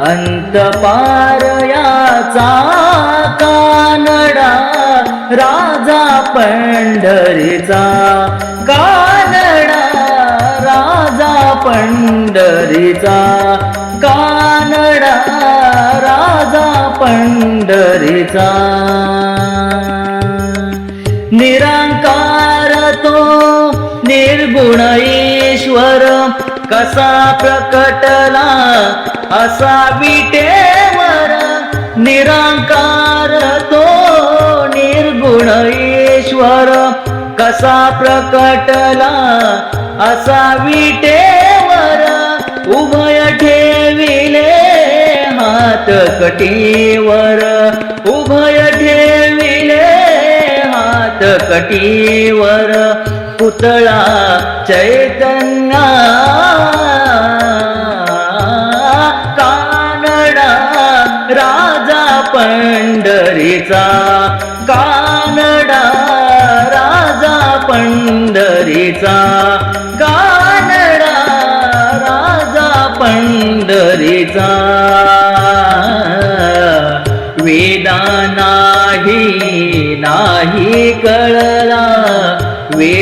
अंत पार याचा कानडा राजा पंढरीचा कानडा राजा पंढरीचा कानडा राजा पंढरीचा. निरंकार तो निर्गुण ईश्वर कसा प्रकटला असा विटेवर निरांकार तो निर्गुण ईश्वर कसा प्रकटला असा विटेवर उभय ठेविले हात कटीवर उभय ठेविले हात कटीवर. पुतळा चैतन्या. कानडा राजा पंढरीचा. कानडा राजा पंढरीचा. कानडा राजा पंढरीचा. वेदा नाही नाही कळला.